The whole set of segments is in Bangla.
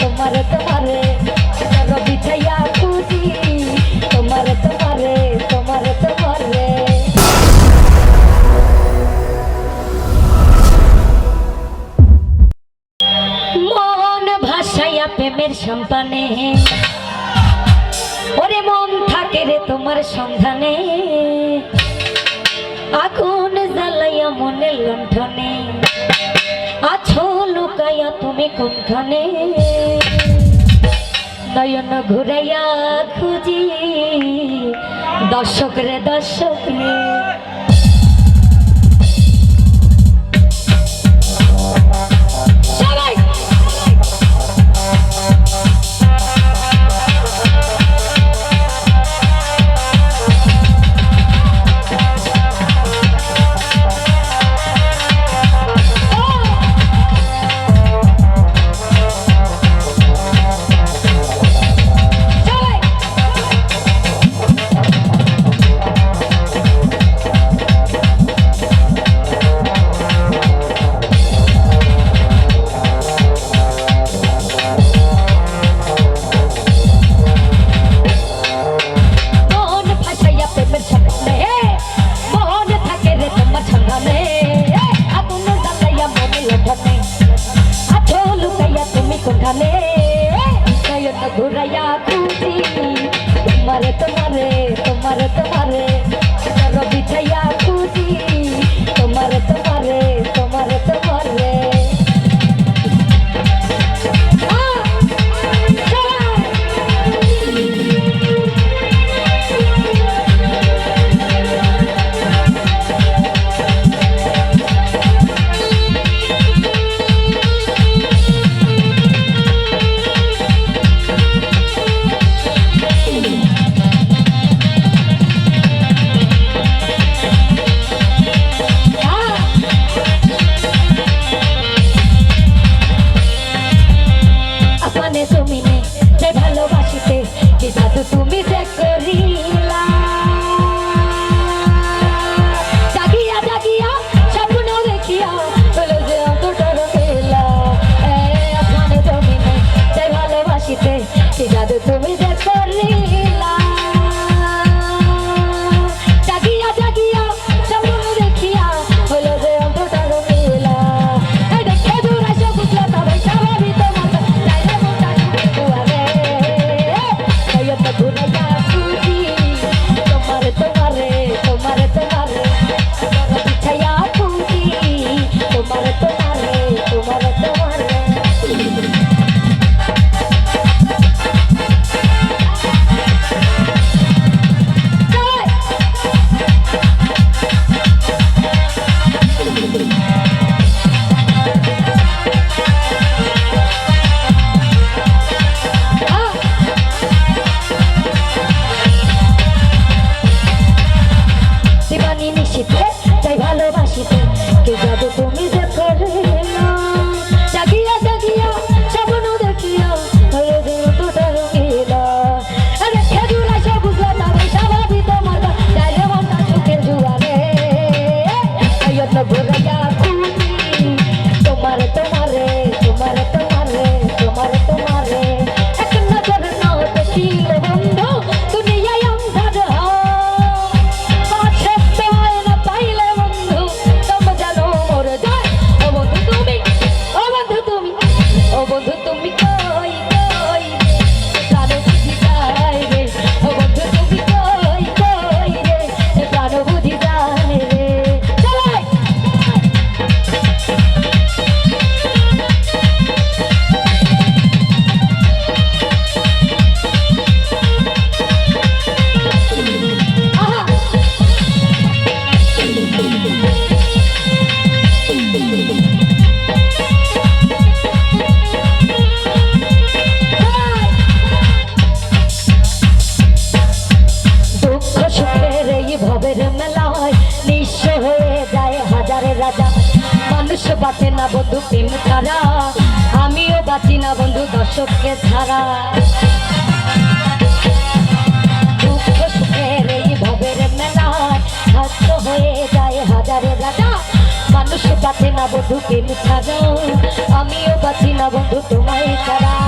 তোমারে তোমারে বিছাইয়া খুশি তোমারে তোমারে তোমারে তোমারে। মন প্রেমের সম্পানে ওরে মন থাকে রে তোমার সন্ধানে। আগুন জ্বালাইয়া মনে লণ্ঠনে। ঘুরাইয়া তুমি কোনখানে? নয়ন ঘুরাইয়া খুঁজি দর্শক রে দর্শক রে। তোমারে তোমারে মানুষ বাঁচে না বন্ধু প্রেম ছাড়া আমিও বাঁচি না বন্ধু দর্শককে ছাড়া হয়ে যায় হাজারে বাঁচে না বন্ধু প্রেম ছাড়া আমিও বাঁচি না বন্ধু তোমায় ছাড়া।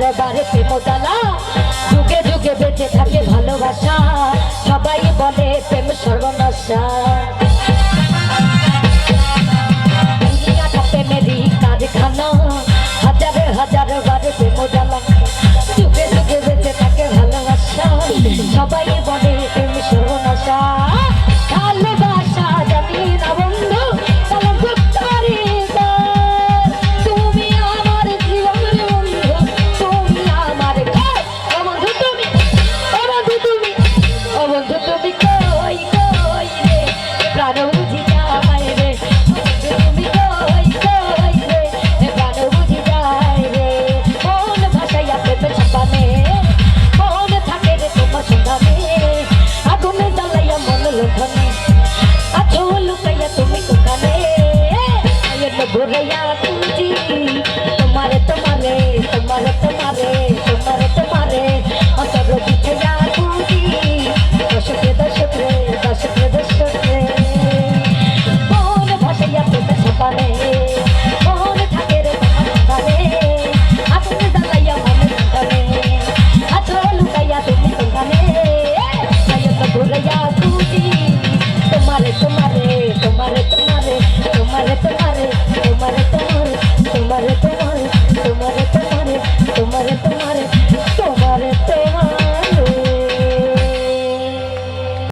বারবার প্রেম জ্বালা যুগে যুগে বেঁচে থাকে ভালোবাসা। সবাই বলে প্রেম সর্বনাশা।